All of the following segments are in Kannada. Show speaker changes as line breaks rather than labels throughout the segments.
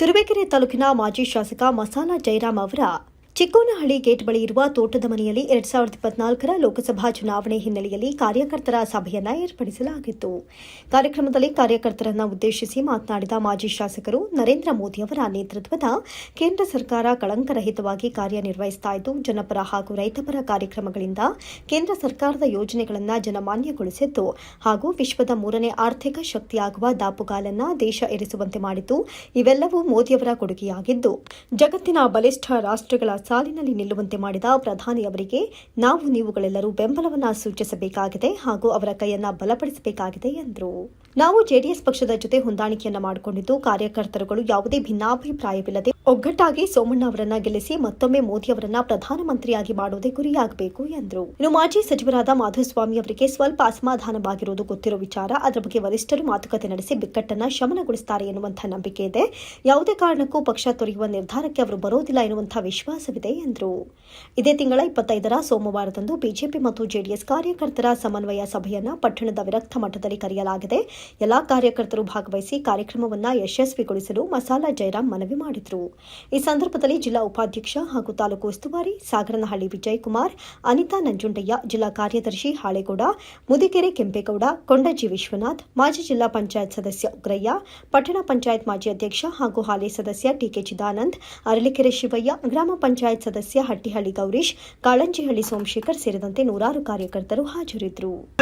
ತುರುವೇಕೆರೆ ತಾಲೂಕಿನ ಮಾಜಿ ಶಾಸಕ ಮಸಾಲ ಜೈರಾಮ್ ಅವರ ಚಿಕ್ಕೋನಹಳ್ಳಿ ಗೇಟ್ ಬಳಿ ಇರುವ ತೋಟದ ಮನೆಯಲ್ಲಿ ಎರಡ್ ಸಾವಿರದ ಇಪ್ಪತ್ನಾಲ್ಕರ ಲೋಕಸಭಾ ಚುನಾವಣೆ ಹಿನ್ನೆಲೆಯಲ್ಲಿ ಕಾರ್ಯಕರ್ತರ ಸಭೆಯನ್ನ ಏರ್ಪಡಿಸಲಾಗಿತ್ತು. ಕಾರ್ಯಕ್ರಮದಲ್ಲಿ ಕಾರ್ಯಕರ್ತರನ್ನ ಉದ್ದೇಶಿಸಿ ಮಾತನಾಡಿದ ಮಾಜಿ ಶಾಸಕರು ನರೇಂದ್ರ ಮೋದಿ ಅವರ ನೇತೃತ್ವದ ಕೇಂದ್ರ ಸರ್ಕಾರ ಕಳಂಕರಹಿತವಾಗಿ ಕಾರ್ಯನಿರ್ವಹಿಸ್ತಾ ಇದ್ದು, ಜನಪರ ಹಾಗೂ ರೈತಪರ ಕಾರ್ಯಕ್ರಮಗಳಿಂದ ಕೇಂದ್ರ ಸರ್ಕಾರದ ಯೋಜನೆಗಳನ್ನು ಜನಮಾನ್ಯಗೊಳಿಸಿದ್ದು ಹಾಗೂ ವಿಶ್ವದ ಮೂರನೇ ಆರ್ಥಿಕ ಶಕ್ತಿಯಾಗುವ ದಾಪುಗಾಲನ್ನ ದೇಶ ಇರಿಸುವಂತೆ ಮಾಡಿತು ಇವೆಲ್ಲವೂ ಮೋದಿಯವರ ಕೊಡುಗೆಯಾಗಿದ್ದು, ಜಗತ್ತಿನ ಬಲಿಷ್ಠ ರಾಷ್ಟ್ರಗಳ ಸಾಲಿನಲ್ಲಿ ನಿಲ್ಲುವಂತೆ ಮಾಡಿದ ಪ್ರಧಾನಿ ಅವರಿಗೆ ನಾವು ನೀವುಗಳೆಲ್ಲರೂ ಬೆಂಬಲವನ್ನ ಸೂಚಿಸಬೇಕಾಗಿದೆ ಹಾಗೂ ಅವರ ಕೈಯನ್ನ ಬಲಪಡಿಸಬೇಕಾಗಿದೆ ಎಂದರು. ನಾವು ಜೆಡಿಎಸ್ ಪಕ್ಷದ ಜೊತೆ ಹೊಂದಾಣಿಕೆಯನ್ನ ಮಾಡಿಕೊಂಡಿದ್ದು ಕಾರ್ಯಕರ್ತರುಗಳು ಯಾವುದೇ ಭಿನ್ನಾಭಿಪ್ರಾಯವಿಲ್ಲದೆ ಒಗ್ಗಟ್ಟಾಗಿ ಸೋಮಣ್ಣ ಅವರನ್ನ ಗೆಲ್ಲಿಸಿ ಮತ್ತೊಮ್ಮೆ ಮೋದಿ ಅವರನ್ನ ಪ್ರಧಾನಮಂತ್ರಿಯಾಗಿ ಮಾಡುವುದೇ ಗುರಿಯಾಗಬೇಕು ಎಂದರು. ಇನ್ನು ಮಾಜಿ ಸಚಿವರಾದ ಮಾಧುಸ್ವಾಮಿ ಅವರಿಗೆ ಸ್ವಲ್ಪ ಅಸಮಾಧಾನವಾಗಿರುವುದು ಗೊತ್ತಿರೋ ವಿಚಾರ. ಅದರ ಬಗ್ಗೆ ವರಿಷ್ಠರು ಮಾತುಕತೆ ನಡೆಸಿ ಬಿಕ್ಕಟ್ಟನ್ನ ಶಮನಗೊಳಿಸುತ್ತಾರೆ ಎನ್ನುವಂತಹ ನಂಬಿಕೆ ಇದೆ. ಯಾವುದೇ ಕಾರಣಕ್ಕೂ ಪಕ್ಷ ತೊರೆಯುವ ನಿರ್ಧಾರಕ್ಕೆ ಅವರು ಬರೋದಿಲ್ಲ ಎನ್ನುವಂತಹ ವಿಶ್ವಾಸವಿದೆ. ಎಂದರು. ಇದೇ ತಿಂಗಳ ಇಪ್ಪತ್ತೈದರ ಸೋಮವಾರದಂದು ಬಿಜೆಪಿ ಮತ್ತು ಜೆಡಿಎಸ್ ಕಾರ್ಯಕರ್ತರ ಸಮನ್ವಯ ಸಭೆಯನ್ನು ಪಟ್ಟಣದ ವಿರಕ್ತ ಮಠದಲ್ಲಿ ಕರೆಯಲಾಗಿದೆ. ಎಲ್ಲಾ ಕಾರ್ಯಕರ್ತರು ಭಾಗವಹಿಸಿ ಕಾರ್ಯಕ್ರಮವನ್ನು ಯಶಸ್ವಿಗೊಳಿಸಲು ಮಸಾಲ ಜಯರಾಮ್ ಮನವಿ ಮಾಡಿದರು. ಈ ಸಂದರ್ಭದಲ್ಲಿ ಜಿಲ್ಲಾ ಉಪಾಧ್ಯಕ್ಷ ಹಾಗೂ ತಾಲೂಕು ಉಸ್ತುವಾರಿ ಸಾಗರನಹಳ್ಳಿ ವಿಜಯ್ ಕುಮಾರ್ ಅನಿತಾ ನಂಜುಂಡಯ್ಯ, ಜಿಲ್ಲಾ ಕಾರ್ಯದರ್ಶಿ ಹಾಳೇಗೌಡ, ಮುದಿಕೆರೆ ಕೆಂಪೇಗೌಡ, ಕೊಂಡಜ್ಜಿ ವಿಶ್ವನಾಥ್, ಮಾಜಿ ಜಿಲ್ಲಾ ಪಂಚಾಯತ್ ಸದಸ್ಯ ಉಗ್ರಯ್ಯ, ಪಟ್ಟಣ ಪಂಚಾಯತ್ ಮಾಜಿ ಅಧ್ಯಕ್ಷ ಹಾಗೂ ಹಾಲಿ ಸದಸ್ಯ ಟಿಕೆ ಚಿದಾನಂದ್, ಅರಳಿಕೆರೆ ಶಿವಯ್ಯ, ಗ್ರಾಮ ಪಂಚಾಯತ್ ಸದಸ್ಯ ಹಟ್ಟಿಹಳ್ಳಿ ಗೌರೀಶ್ ಕಾಳಂಜಿಹಳ್ಳಿ ಸೋಮಶೇಖರ್ ಸೇರಿದಂತೆ ನೂರಾರು ಕಾರ್ಯಕರ್ತರು ಹಾಜರಿದ್ದರು.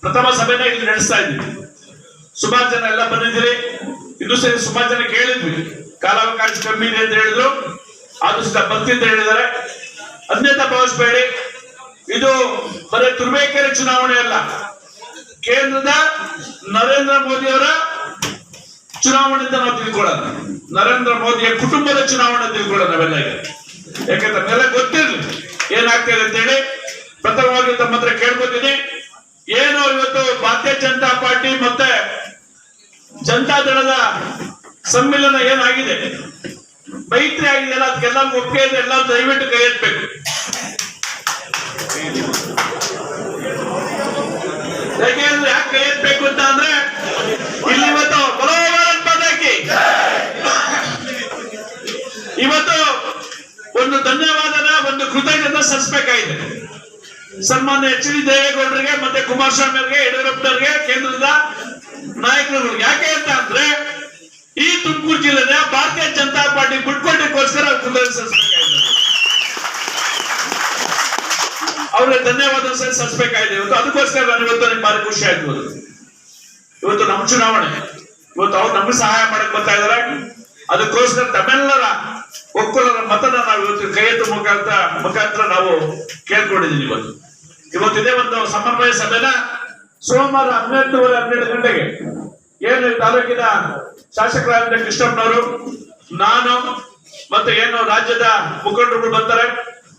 ಪ್ರಥಮ ಸಭೆನ ಇಲ್ಲಿ ನಡೆಸ್ತಾ ಇದ್ದೀವಿ. ಸುಮಾರು ಜನ ಎಲ್ಲ ಬಂದಿದ್ದೀರಿ. ಇದು ಸರಿ ಸುಮಾರು ಜನ ಕೇಳಿದ್ವಿ. ಕಾಲಾವಕಾಶ ಕಮ್ಮಿ ಇದೆ ಅಂತ ಹೇಳಿದ್ರು. ಆದ್ರೂ ಸಹ ಬರ್ತಿ ಅಂತ ಹೇಳಿದ್ದಾರೆ. ಅನ್ಯತಾ ಭಾವಿಸಬೇಡಿ. ಇದು ಬರೀ ತುರ್ಬೇಕೆರೆ ಚುನಾವಣೆ ಅಲ್ಲ. ಕೇಂದ್ರದ ನರೇಂದ್ರ ಮೋದಿ ಅವರ ಚುನಾವಣೆ ಅಂತ ನಾವು ತಿಳ್ಕೊಳ್ಳೋಣ. ನರೇಂದ್ರ ಮೋದಿಯ ಕುಟುಂಬದ ಚುನಾವಣೆ ತಿಳ್ಕೊಳ್ಳೋಣ ನಾವೆಲ್ಲ ಯಾಕಂದ್ರೆ ಗೊತ್ತಿರಲಿ ಗೊತ್ತಿರ್ಲಿ ಅಂತ ಅಂತೇಳಿ. ಪ್ರಥಮವಾಗಿ ತಮ್ಮ ಹತ್ರ ಕೇಳ್ಕೊತೀನಿ. ಏನು ಇವತ್ತು ಭಾರತೀಯ ಜನತಾ ಪಾರ್ಟಿ ಮತ್ತೆ ಜನತಾ ದಳದ ಸಮ್ಮಿಲನ ಏನಾಗಿದೆ? ಮೈತ್ರಿ ಆಗಿದೆಯಲ್ಲ ಅದಕ್ಕೆಲ್ಲ ಒಪ್ಪಿಗೆ ಇದೆ ಎಲ್ಲ ದಯವಿಟ್ಟು ಕೈ ಎತ್ತಬೇಕು ಯಾಕೆ ಅಂದ್ರೆ ಯಾಕೆ ಕೈ ಎತ್ತಬೇಕು ಅಂತ ಅಂದ್ರೆ ಇಲ್ಲಿ ಇವತ್ತು ಬರೋಬರ ಪದಕ್ಕೆ ಇವತ್ತು ಒಂದು ಧನ್ಯವಾದನ ಒಂದು ಕೃತಜ್ಞತೆ ಸಲ್ಲಿಸಬೇಕಾಗಿದೆ. ಸನ್ಮಾನ್ಯ ಎಚ್ ಡಿ ದೇವೇಗೌಡರಿಗೆ ಮತ್ತೆ ಕುಮಾರಸ್ವಾಮಿ ಅವರಿಗೆ, ಯಡಿಯೂರಪ್ಪನವರಿಗೆ, ಕೇಂದ್ರದ ನಾಯಕರುಗಳಿಗೆ ಯಾಕೆ ಅಂತ ಅಂದ್ರೆ, ಈ ತುಮಕೂರು ಜಿಲ್ಲೆನ ಭಾರತೀಯ ಜನತಾ ಪಾರ್ಟಿ ಬಿಟ್ಕೊಟ್ಟಿಗೋಸ್ಕರ ಕೃತಜ್ಞತೆ ಸಲ್ಲಿಸಬೇಕಾಗಿದೆ. ಅವ್ರಿಗೆ ಧನ್ಯವಾದ ಸಲ್ಲಿಸಬೇಕಾಗಿದೆ. ಇವತ್ತು ಅದಕ್ಕೋಸ್ಕರ ನಾನು ಇವತ್ತು ನಿಮ್ಗೆ ಖುಷಿ ಆಯ್ತು. ಇವತ್ತು ನಮ್ಮ ಚುನಾವಣೆ. ಇವತ್ತು ಅವ್ರು ನಮಗೆ ಸಹಾಯ ಮಾಡಕ್ ಬರ್ತಾ ಇದಾರೆ ಅದಕ್ಕೋಸ್ಕರ ತಮ್ಮೆಲ್ಲರ ಒಕ್ಕೂಲರ ಮತನ ನಾವು ಇವತ್ತು ಕೈ ಎತ್ತು ಮುಖಾಂತರ ಮುಖಾಂತರ ನಾವು ಕೇಳ್ಕೊಂಡಿದ್ದೀವಿ ಇವತ್ತು. ಇವತ್ತು ಇದೇ ಒಂದು ಸಮನ್ವಯ ಸಭೆನ ಸೋಮವಾರ ಹನ್ನೆರಡುವರೆ ಹನ್ನೆರಡು ಗಂಟೆಗೆ ಏನು ತಾಲೂಕಿನ ಶಾಸಕರಾದ ಕೃಷ್ಣಪ್ಪನವರು ನಾನು ಮತ್ತೆ ಏನು ರಾಜ್ಯದ ಮುಖಂಡರು ಬರ್ತಾರೆ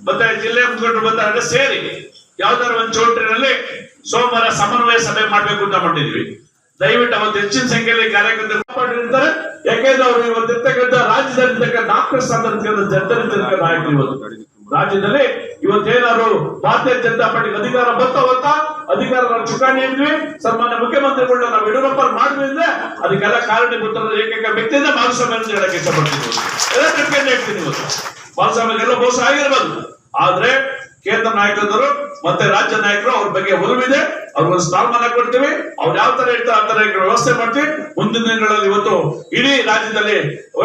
ಮತ್ತೆ ಜಿಲ್ಲೆ ಮುಖಂಡರು ಬರ್ತಾರೆ ಸೇರಿ, ಯಾವ್ದಾದ್ರು ಒಂದು ಚೌಟ್ರಿನಲ್ಲಿ ಸೋಮವಾರ ಸಮನ್ವಯ ಸಭೆ ಮಾಡ್ಬೇಕು ಅಂತ ಮಾಡಿದ್ವಿ ದಯವಿಟ್ಟು ಅವತ್ತು ಹೆಚ್ಚಿನ ಸಂಖ್ಯೆಯಲ್ಲಿ ಕಾರ್ಯಕರ್ತರು ಮಾಡಿರ್ತಾರೆ. ಯಾಕೆಂದ್ರೆ ಅವರು ಇವತ್ತು ಇರ್ತಕ್ಕಂಥ ರಾಜ್ಯದಲ್ಲಿರ್ತಕ್ಕಂಥ ಡಾಕ್ಟರ್ ಸ್ಥಾನದಲ್ಲಿರ್ತಕ್ಕಂಥ ಜನರಿರ್ತಕ್ಕಂಥ ನಾಯಕರು ಇವತ್ತು. ರಾಜ್ಯದಲ್ಲಿ ಇವತ್ತೇನಾದ್ರು ಭಾರತೀಯ ಜನತಾ ಪಾರ್ಟಿಗೆ ಅಧಿಕಾರ ಬರ್ತಾ ಅಧಿಕಾರ ನಾವು ಚುಕಾಣಿ ಇದ್ವಿ ಸನ್ಮಾನ್ಯ ಮುಖ್ಯಮಂತ್ರಿಗಳನ್ನ ನಾವು ಯಡಿಯೂರಪ್ಪ ಮಾಡಿದ್ವಿ ಅಂದ್ರೆ ಅದಕ್ಕೆಲ್ಲ ಕಾರಣೀಭೂತರಾದ ಏಕೈಕ ವ್ಯಕ್ತಿಯಿಂದ ಮಾಧುಸ್ವಾಮಿ ಅಂತ ಹೇಳಕ್ಕೆ ಇಷ್ಟಪಡ್ತೀನಿ. ಎಲ್ಲ ಹೇಳ್ತೀನಿ ಇವತ್ತು. ಎಲ್ಲ ಮೋಸ ಆಗಿರ್ಬೋದು. ಆದ್ರೆ ಕೇಂದ್ರ ನಾಯಕರು ಮತ್ತೆ ರಾಜ್ಯ ನಾಯಕರು ಅವ್ರ ಬಗ್ಗೆ ಒಲವಿದೆ, ಅವ್ರಿಗೊಂದು ಸ್ಥಾನಮಾನ ಕೊಡ್ತೀವಿ. ಅವ್ರು ಯಾವ ತರ ಇರ್ತಾರೆ ಆ ತರ ವ್ಯವಸ್ಥೆ ಮಾಡ್ತೀವಿ. ಮುಂದಿನ ದಿನಗಳಲ್ಲಿ ಇವತ್ತು ಇಡೀ ರಾಜ್ಯದಲ್ಲಿ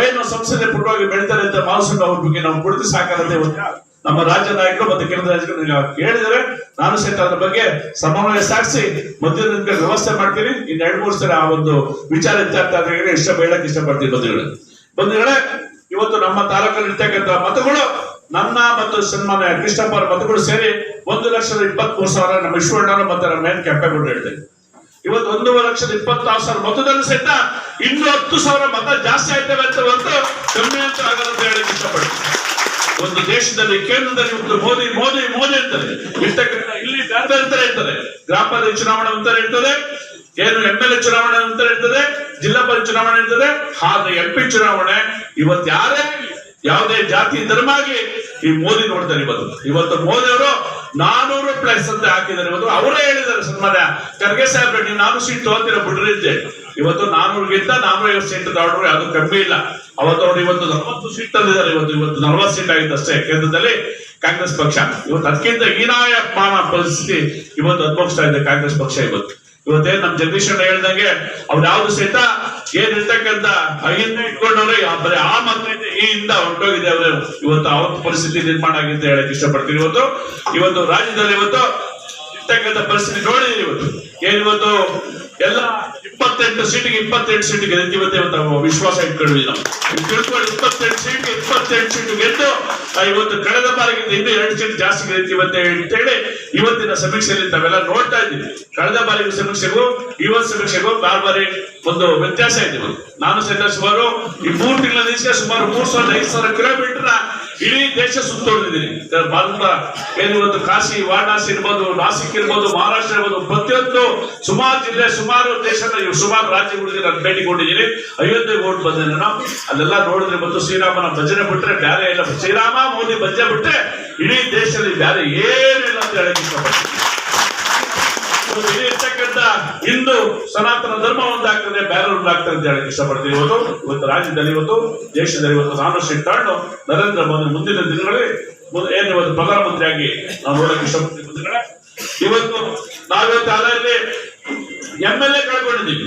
ಏನು ಸಂಸದೆ ಪೂರ್ವವಾಗಿ ಬೆಳೀತಾರೆ ಅಂತ ಮಾಧುಸ್ವಾಮಿ ಅವ್ರ ಬಗ್ಗೆ ನಾವು ಕೊಡ್ತೀವಿ ಸಾಕಾಗತ್ತೆ ನಮ್ಮ ರಾಜ್ಯ ನಾಯಕರು ಮತ್ತೆ ಕೇಂದ್ರ ನಾಯಕರು ಕೇಳಿದರೆ, ನಾನು ಸಹಿತ ಅದ್ರ ಬಗ್ಗೆ ಸಮನ್ವಯ ಸಾಧಿಸಿ ಮಧ್ಯದ ವ್ಯವಸ್ಥೆ ಮಾಡ್ತೀನಿ. ಇನ್ನು ಎರಡು, ಮೂರು ಸಲ ಆ ಒಂದು ವಿಚಾರ ಇಷ್ಟ ಬೇಡಕ್ ಇಷ್ಟಪಡ್ತೀನಿ ಬಂಧುಗಳೇ. ಬಂಧುಗಳೇ, ಇವತ್ತು ನಮ್ಮ ತಾಲೂಕಲ್ಲಿ ಇರ್ತಕ್ಕಂಥ ಮತಗಳು ನನ್ನ ಮತ್ತು ಸನ್ಮಾನ್ಯ ಕೃಷ್ಣಪ್ಪ ಮತಗಳು ಸೇರಿ ಒಂದು ಲಕ್ಷದ ಇಪ್ಪತ್ಮೂರು ಸಾವಿರ ನಮ್ಮ ವಿಶ್ವಣ್ಣರು ಮತ್ತೆ ನಮ್ಮ ಮೇನ್ ಕೆಂಪೇಗೌಡರು ಹೇಳ್ತೇವೆ ಇವತ್ತು ಒಂದೂವರೆ ಲಕ್ಷದ ಇಪ್ಪತ್ತಾರು ಸಾವಿರ ಮತದಲ್ಲಿ ಸಹಿತ ಇನ್ನೂ ಹತ್ತು ಸಾವಿರ ಮತ ಜಾಸ್ತಿ ಆಯ್ತವೆ ಅಂತ ಒಂದು ಕಮ್ಮಿ ಅಂತ ಆಗಲ್ಲ ಅಂತ ಹೇಳಕ್ ಇಷ್ಟಪಡ್ತೀನಿ. ಒಂದು ದೇಶದಲ್ಲಿ, ಕೇಂದ್ರದಲ್ಲಿ ಇವತ್ತು ಮೋದಿ ಮೋದಿ ಮೋದಿ ಅಂತಾರೆ. ಇಲ್ಲಿ ಬೇರೆ ಬೇರೆ ಇರ್ತದೆ ಗ್ರಾಮ ಪಂಚಾಯತ್ ಚುನಾವಣೆ ಅಂತಾರೆ ಇರ್ತದೆ ಏನು ಎಂ ಎಲ್ ಎ ಚುನಾವಣೆ ಅಂತ ಇರ್ತದೆ ಜಿಲ್ಲಾ ಪಂಚಾಯತ್ ಚುನಾವಣೆ ಇರ್ತದೆ ಹಾಗೆ ಎಂ ಪಿ ಚುನಾವಣೆ. ಇವತ್ತು ಯಾರೇ ಯಾವುದೇ ಜಾತಿ ಧರ್ಮ ಆಗಿ ಈ ಮೋದಿ ನೋಡ್ತಾರೆ ಇವತ್ತು. ಇವತ್ತು ಮೋದಿ ಅವರು ನಾನೂರು ಪ್ಲಸ್ ಅಂತ ಹಾಕಿದ್ದಾರೆ. ಇವತ್ತು ಅವರೇ ಹೇಳಿದ್ದಾರೆ, ಸನ್ಮಾನ್ಯ ಖರ್ಗೆ ಸಾಹೇಬ್ರೆ, ನೀವು ನಾನು ಸೀಟ್ ತಗೋತೀರ? ಬಿಡ್ರಿ ಇವತ್ತು ನಾನೂರಿಗಿಂತ ನಾನೂರ ಐವತ್ತು ಸೀಟ್ ತಗೊಂಡ್ರು ಯಾವ್ದು ಕಮ್ಮಿ ಇಲ್ಲ. ಅವತ್ತು ಅವರು ಇವತ್ತು ನಲವತ್ತು ಸೀಟ್ ತಂದಿದ್ದಾರೆ. ಇವತ್ತು ಇವತ್ತು ನಲವತ್ತು ಸೀಟ್ ಆಗಿತ್ತು ಅಷ್ಟೇ ಕೇಂದ್ರದಲ್ಲಿ ಕಾಂಗ್ರೆಸ್ ಪಕ್ಷ. ಇವತ್ತು ಅದಕ್ಕಿಂತ ಹೀನಾಯ ಮಾನ ಪರಿಸ್ಥಿತಿ ಇವತ್ತು ಅನುಭವಿಸ್ತಾ ಇದೆ ಕಾಂಗ್ರೆಸ್ ಪಕ್ಷ ಇವತ್ತು. ಇವತ್ತೇನ್ ನಮ್ ಜಗದೀಶಣ್ಣ ಹೇಳ್ದಂಗೆ ಅವ್ರು ಯಾವ್ದು ಸಹಿತ ಏನ್ ಇರ್ತಕ್ಕಂತ ಹಿಂದೆ ಇಟ್ಕೊಂಡವ್ರೆ ಬರೀ ಆ ಮಾತ್ರ ಈ ಇಂದ ಹೊರಟೋಗಿದೆ ಅವ್ರು. ಇವತ್ತು ಅವತ್ತು ಪರಿಸ್ಥಿತಿ ನಿರ್ಮಾಣ ಆಗಿದೆ ಹೇಳಕ್ ಇಷ್ಟಪಡ್ತೀನಿ. ಇವತ್ತು ಇವತ್ತು ರಾಜ್ಯದಲ್ಲಿ ಇವತ್ತು ಇರ್ತಕ್ಕಂಥ ಪರಿಸ್ಥಿತಿ ನೋಡಿದೀನಿ ಇವತ್ತು. ಏನಿವತ್ತು ಇವತ್ತು ಎಲ್ಲ ಇಪ್ಪತ್ತೆಂಟು ಸೀಟಿಗೆ ಇಪ್ಪತ್ತೆಂಟು ಸೀಟ್ ಗೆದ್ದಿವತ್ತೆ ಅಂತ ವಿಶ್ವಾಸ ಇಟ್ಕೊಂಡ್ವಿ ನಾವು ತಿಳ್ಕೊಂಡು ಇಪ್ಪತ್ತೆಂಟು ಸೀಟ್ ಇಪ್ಪತ್ತೆಂಟು ಸೀಟ್ ಗೆದ್ದು ಇವತ್ತು ಕಳೆದ ಬಾರಿಗೆ ಇನ್ನೂ ಎರಡು ಸೀಟ್ ಜಾಸ್ತಿ ಗೆದ್ದಿವತ್ತೆ ಅಂತ ಹೇಳಿ ಇವತ್ತಿನ ಸಮೀಕ್ಷೆಯಲ್ಲಿ ತಾವೆಲ್ಲ ನೋಡ್ತಾ ಇದ್ದೀವಿ ಕಳೆದ ಬಾರಿಗೆ ಸಮೀಕ್ಷೆಗೂ, ಇವತ್ತು ಸಮೀಕ್ಷೆಗೂ ಬಾರ್ ಬಾರಿ ಒಂದು ವ್ಯತ್ಯಾಸ ಇದೆ. ನಾನು ಸಹಿತ ಸುಮಾರು ಈ ಮೂರು ತಿಂಗಳ ಸುಮಾರು ಮೂರ್ ಸಾವಿರದ ಐದು ಸಾವಿರ ಕಿಲೋಮೀಟರ್ ಇಡೀ ದೇಶ ಸುತ್ತೋಡಿದ್ದೀನಿ. ಭಾರತ ಏನು ಒಂದು ಕಾಶಿ, ವಾರಣಾಸಿ ಇರ್ಬೋದು, ನಾಸಿಕ್ ಇರ್ಬೋದು, ಮಹಾರಾಷ್ಟ್ರ ಇರ್ಬೋದು, ಪ್ರತಿಯೊಂದು ಸುಮಾರು ಜಿಲ್ಲೆ, ಸುಮಾರು ದೇಶದ ಸುಮಾರು ರಾಜ್ಯಗಳಿಗೆ ನಾನು ಭೇಟಿ ಕೊಟ್ಟಿದ್ದೀನಿ. ಅಯೋಧ್ಯೆ ಓಟ್ ಬಂದಿದ್ದೀನಿ ನಾವು ಅಲ್ಲೆಲ್ಲ ನೋಡಿದ್ರೆ ಮತ್ತು ಶ್ರೀರಾಮನ ಭಜನೆ ಬಿಟ್ರೆ ಬೇರೆ ಇಲ್ಲ. ಶ್ರೀರಾಮ, ಮೋದಿ ಭಜನೆ ಬಿಟ್ರೆ ಇಡೀ ದೇಶದಲ್ಲಿ ಬೇರೆ ಏನಿಲ್ಲ ಅಂತ ಹೇಳಕ್ಕೆ ಇಷ್ಟಪಡ್ತೀನಿ. ಇಲ್ಲಿ ಹಿಂದೂ ಸನಾತನ ಧರ್ಮ ಒಂದಾಗ್ತದೆ ಬೇರೆ ಒಂದಾಗ್ತದೆ ಅಂತ ಹೇಳಕ್ ಇಷ್ಟಪಡ್ತೀವಿ ಇವತ್ತು ಇವತ್ತು ರಾಜ್ಯದಲ್ಲಿ ಇವತ್ತು, ದೇಶದಲ್ಲಿ ಇವತ್ತು ಸೀಟ್ ತಗೊಂಡು ನರೇಂದ್ರ ಮೋದಿ ಮುಂದಿನ ದಿನಗಳಲ್ಲಿ ಏನು ಇವತ್ತು ಪ್ರಧಾನಮಂತ್ರಿಯಾಗಿ ನಾವು ನೋಡಕ್ ಇಷ್ಟಪಡ್ತೀವಿ ಇವತ್ತು ನಾವಿವತ್ತು ಅದರಲ್ಲಿ ಎಂ ಎಲ್ ಎ ಕಳ್ಕೊಂಡಿದ್ದೀವಿ